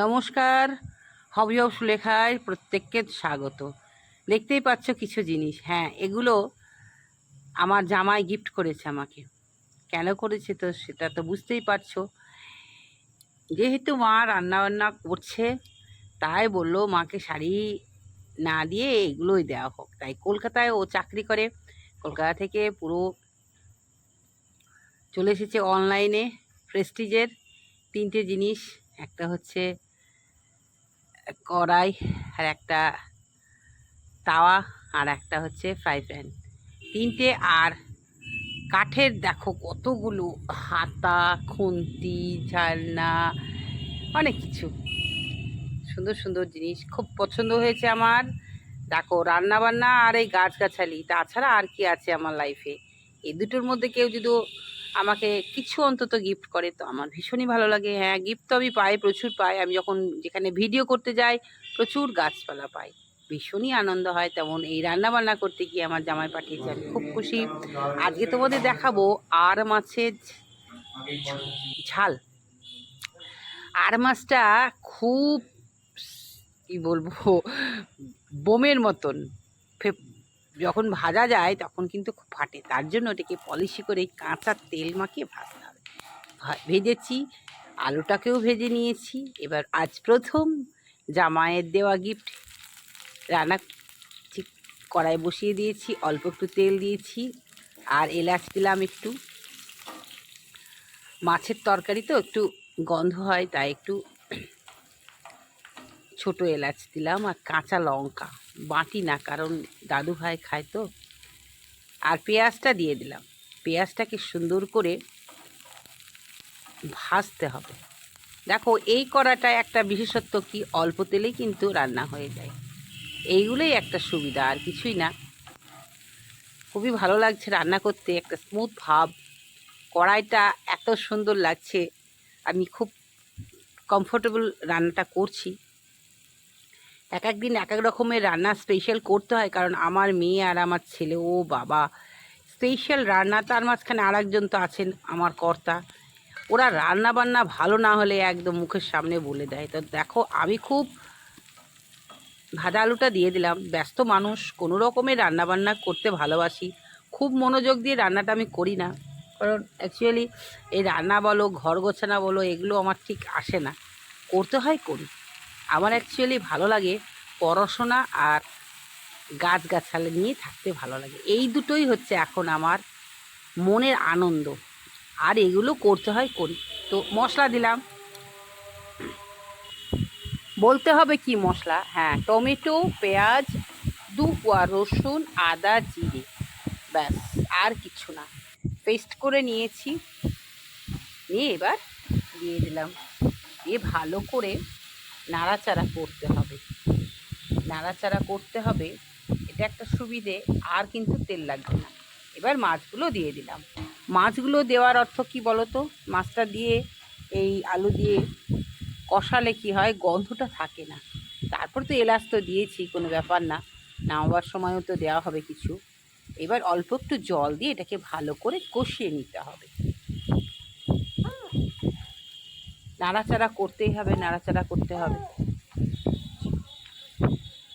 নমস্কার hobby of সুলেখায় প্রত্যেককে স্বাগত। দেখতেই পাচ্ছ কিছু জিনিস। হ্যাঁ এগুলো আমার জামাই গিফট করেছে আমাকে। কেন করেছে তো সেটা তো বুঝতেই পারছ। যেহেতু মা রান্নাবান্না করছে, তাই বলল মাকে শাড়ি না দিয়ে এগুলোই দেওয়া হোক। তাই কলকাতায় ও চাকরি করে। কলকাতা থেকে পুরো চলে এসেছে অনলাইনে প্রেস্টিজের তিনটে জিনিস। একটা হচ্ছে কড়াই আর একটা তাওয়া আর একটা হচ্ছে ফ্রাই প্যান তিনটে আর কাঠের দেখো কতগুলো হাতা, খুন্তি, ঝালনা, অনেক কিছু। সুন্দর সুন্দর জিনিস। খুব পছন্দ হয়েছে আমার। দেখো রান্না বান্না আর এই গাছগাছালি তাছাড়া আর কি আছে আমার লাইফে এই দুটোর মধ্যে কেউ যদি আমাকে কিছু অন্তত গিফট করে। তো আমার ভীষণই ভালো লাগে। হ্যাঁ গিফট তো আমি পাই, প্রচুর পাই। আমি যখন যেখানে ভিডিও করতে যাই, প্রচুর গাছপালা পাই। ভীষণই আনন্দ হয় তেমন এই রান্না বান্না করতে গিয়ে আমার জামাই পাঠিয়েছে। আমি খুব খুশি। আজকে তোমাদের দেখাবো আর মাছের ঝাল। আর মাছটা খুব, কি বলব, বোমের মতন। যখন ভাজা যায়, তখন কিন্তু খুব ফাটে। তার জন্য ওটাকে পলিশি করে কাঁচা তেল মাখিয়ে ভাজতে হবে। ভেজেছি, আলুটাকেও ভেজে নিয়েছি। এবার আজ প্রথম জামাইয়ের দেওয়া গিফট রান্না ঠিক কড়াই বসিয়ে দিয়েছি, অল্প একটু তেল দিয়েছি। আর এলাচ দিলাম একটু। মাছের তরকারি তো একটু গন্ধ হয়, তাই একটু ছোট এলাচ দিলাম আর কাঁচা লঙ্কা। বাটি না, কারণ দাদু ভাই খায় তো। আর পেঁয়াজটা দিয়ে দিলাম। পেঁয়াজটাকে সুন্দর করে ভাজতে হবে। দেখো, এই কড়াটা একটা বিশেষত্ব কি, অল্প তেলেই কিন্তু রান্না হয়ে যায়। এইগুলোই একটা সুবিধা, আর কিছুই না। খুবই ভালো লাগছে রান্না করতে, একটা স্মুথ ভাব। কড়াইটা এত সুন্দর লাগছে, আমি খুব কমফোর্টেবল রান্নাটা করছি। এক এক দিন এক এক রকমের রান্না স্পেশাল করতে হয়, কারণ আমার মেয়ে আর আমার ছেলে, ও বাবা। স্পেশাল রান্না তার মাঝখানে আর একজন তো আছেন, আমার কর্তা। ওরা রান্না বান্না ভালো না হলে একদম মুখের সামনে বলে দেয়। তো দেখো, আমি খুব ভাজা আলুটা দিয়ে দিলাম। ব্যস্ত মানুষ, কোনো রকমের রান্না বান্না করতে ভালোবাসি। খুব মনোযোগ দিয়ে রান্নাটা আমি করি না। কারণ অ্যাকচুয়ালি এই রান্না বলো, ঘর গোছানা বলো, এগুলো আমার ঠিক আসে না। করতে হয় করি। আমার অ্যাকচুয়ালি ভালো লাগে পড়াশোনা আর গাছগাছালি নিয়ে থাকতে ভালো লাগে। এই দুটোই হচ্ছে এখন আমার মনের আনন্দ। আর এগুলো করতে হয় করি। তো মশলা দিলাম। বলতে হবে কি মশলা? হ্যাঁ টমেটো, পেঁয়াজ দু কোয়া রসুন, আদা, জিরে। ব্যাস, আর কিছু না। পেস্ট করে নিয়েছি। নিয়ে এবার দিয়ে দিলাম। দিয়ে ভালো করে নাড়াচাড়া করতে হবে। নাড়াচাড়া করতে হবে, এটা একটা সুবিধে, আর কিন্তু তেল লাগবে না। এবার মাছগুলো দিয়ে দিলাম। মাছগুলো দেওয়ার অর্থ কি বলো তো মাছটা দিয়ে, এই আলু দিয়ে কষালে কি হয়, গন্ধটা থাকে না। তারপর তো এলাচ তো দিয়েছি, কোনো ব্যাপার না। নামাবার সময়ও তো দেওয়া হবে কিছু। এবার অল্প একটু জল দিয়ে এটাকে ভালো করে কষিয়ে নিতে হবে। নাড়াচাড়া করতেই হবে, নাড়াচাড়া করতে হবে।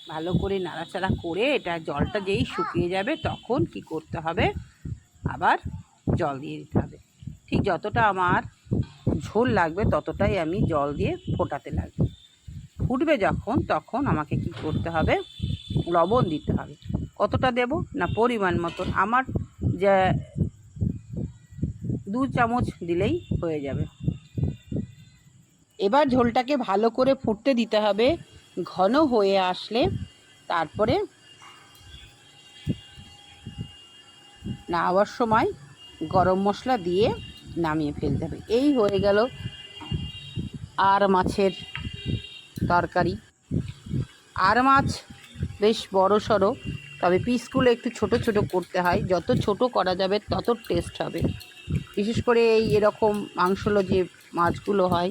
ভালো করে নাড়াচাড়া করে এটা জলটা যেই শুকিয়ে যাবে তখন কি করতে হবে? আবার জল দিয়ে দিতে হবে। ঠিক যতটা আমার ঝোল লাগবে ততটাই আমি জল দিয়ে ফোটাতে লাগবে। ফুটবে যখন তখন আমাকে কি করতে হবে? লবণ দিতে হবে। কতটা দেব? না, পরিমাণ মতন। আমার যে দু চামচ দিলেই হয়ে যাবে। এবার ঝোলটাকে ভালো করে ফুটতে দিতে হবে। ঘন হয়ে আসলে তারপরে নামাবার সময় গরম মশলা দিয়ে নামিয়ে ফেলতে হবে। এই হয়ে গেল আর মাছের তরকারি। আর মাছ বেশ বড় সড়ো, তবে পিসগুলো একটু ছোট ছোট করতে হয়। যত ছোট করা যাবে, তত টেস্ট হবে। বিশেষ করে এই এরকম মাংসলো যে মাছগুলো হয়,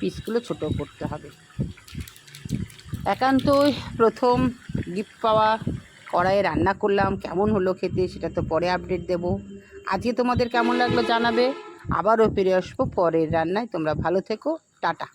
পিসগুলো ছোট করতে হবে। একান্তই প্রথম গিফট পাওয়া, কড়াইয়ে রান্না করলাম, কেমন হলো খেতে সেটা তো পরে আপডেট দেব। আজকে তোমাদের কেমন লাগল জানাবে, আবারও ফিরে আসব পরের রান্নায়, তোমরা ভালো থেকো, টাটা।